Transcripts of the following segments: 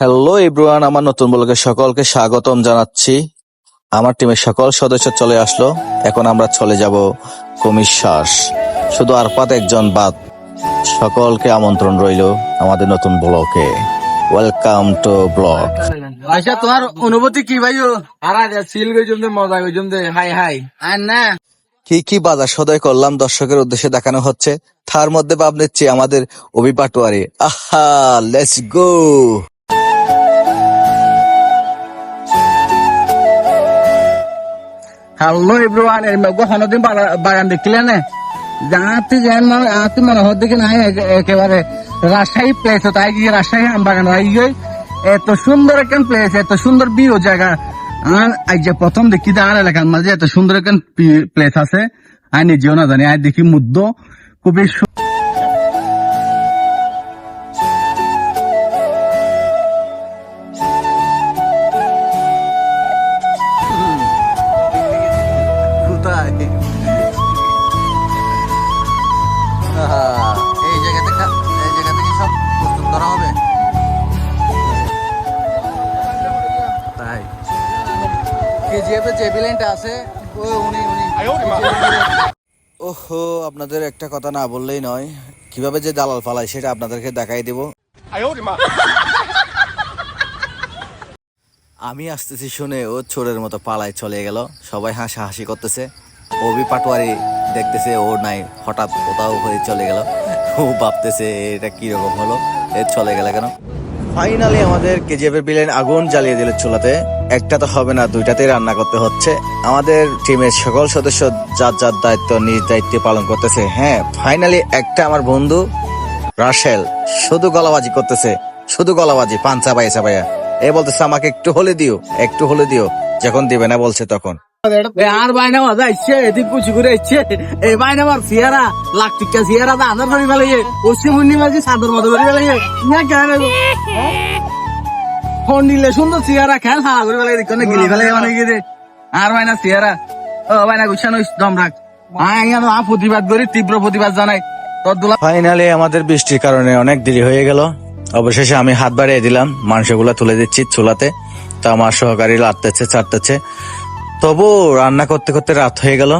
Hello everyone আমার নতুন ব্লগে সকলকে স্বাগতম জানাচ্ছি। আমার টিমের সকল সদস্য চলে আসলো। এখন আমরা চলে যাব কমির শ্বাস শুধু আরপাত একজন বাদ। সকলকে আমন্ত্রণ রইল আমাদের নতুন ব্লকে। ওয়েলকাম টু ব্লগ আচ্ছা তোমার অনুভূতি কি ভাই? সিল গইজম দে মজা গইজম দে হাই হাই। আর না। কি কি বাজার সদয় করলাম দর্শকের উদ্দেশ্যে দেখানো হচ্ছে। তার মধ্যে ভাব নিচ্ছি আমাদের অভি পাটোয়ারি আহা লেটস গো হ্যালো এভরিওয়ান এর মধ্যে হনদিন বাগান দেখলে না? যাতে যেন আতে মনে হচ্ছে কি নাই একেবারে রাজশাহী প্লেস তাই কি রাজশাহী আম বাগান। গিয়ে এত সুন্দর একখান প্লেস এত সুন্দর বিও জায়গা। আর আজ যে প্রথম দেখি আর এলাকার মাঝে এত সুন্দর একখান প্লেস আছে। আই নিজেও না জানি আর দেখি মুদ্দ খুবই ওহো, আপনাদের একটা কথা না বললেই নয়। কীভাবে যে দালাল সেটা আপনাদেরকে দেখাই দেব। আমি আসতেছি শুনে ও চোরের মতো পালায় চলে গেল। সবাই হাসাহাসি করতেছে। অভি পাটোয়ারি দেখতেছে ও নাই, হঠাৎ কোথাও হয়ে চলে গেল। ও ভাবতেছে এটা কি রকম হলো, এ চলে গেল কেন? ফাইনালি আমাদের কেজিএফ এর বিলেন আগুন জ্বালিয়ে দিল চুলাতে। একটা তো হবে না, দুইটাতেই রান্না করতে হচ্ছে। আমাদের টিমের সকল সদস্য যার যার দায়িত্ব, নিজ দায়িত্বে পালন করতেছে। হ্যাঁ ফাইনালি একটা আমার বন্ধু রাশেল শুধু গলাবাজি করতেছে। শুধু গলাবাজি, পাঞ্চা পাইসা ভাইয়া এ বলতেছে, আমাকে একটু হলে দিও, একটু হলে দিও। যখন দিবে না, বলছে তখন। প্রতিবাদ করি তীব্র প্রতিবাদ জানাই ফাইনালি আমাদের বৃষ্টির কারণে অনেক দেরি হয়ে গেল। অবশেষে আমি হাত বাড়িয়ে দিলাম। মাংসগুলা তুলে দিচ্ছি চুলাতে। তো আমার সহকারী লাটতেছে চাটতেছে তবু রান্না করতে করতে রাত হয়ে গেল।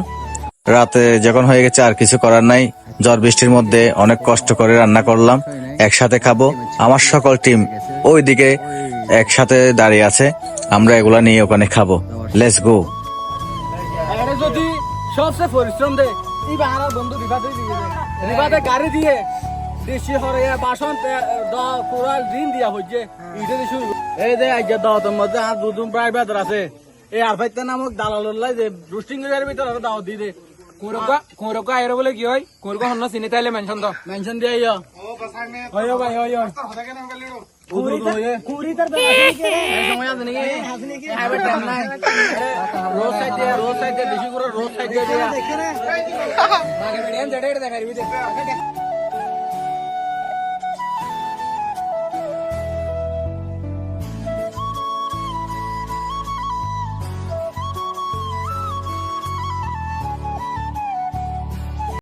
রাতে যখন হয়ে গেছে আর কিছু করার নাই, ঝড় বৃষ্টির মধ্যে অনেক কষ্ট করে রান্না করলাম, একসাথে খাব। আমার সকল টিম ওইদিকে একসাথে দাঁড়িয়ে আছে, আমরা এগুলা নিয়ে ওখানে খাব। লেটস গো যদি পরিশ্রম দিয়ে দিয়ে বাসন দিয়া দাও তোর মধ্যে বেতর আছে। এই আর ফাইতে নামক দালাল যে রুস্টিং এর ভিতর আর দাও দি দে। কোরকা কোরকা আইরো বলে কি হয়? কোরকা হন্ন চিনি তাইলে মেনশন তো মেনশন দিয়ে আইও ভাই কুড়ি কুড়ি তার সময় আছে নাকি? আইবে টাইম নাই। রোজ সাইডে রোজ সাইডে বেশি করে রোজ সাইডে দিয়া মাগে মিডিয়াম জেডে দেখাই দিবি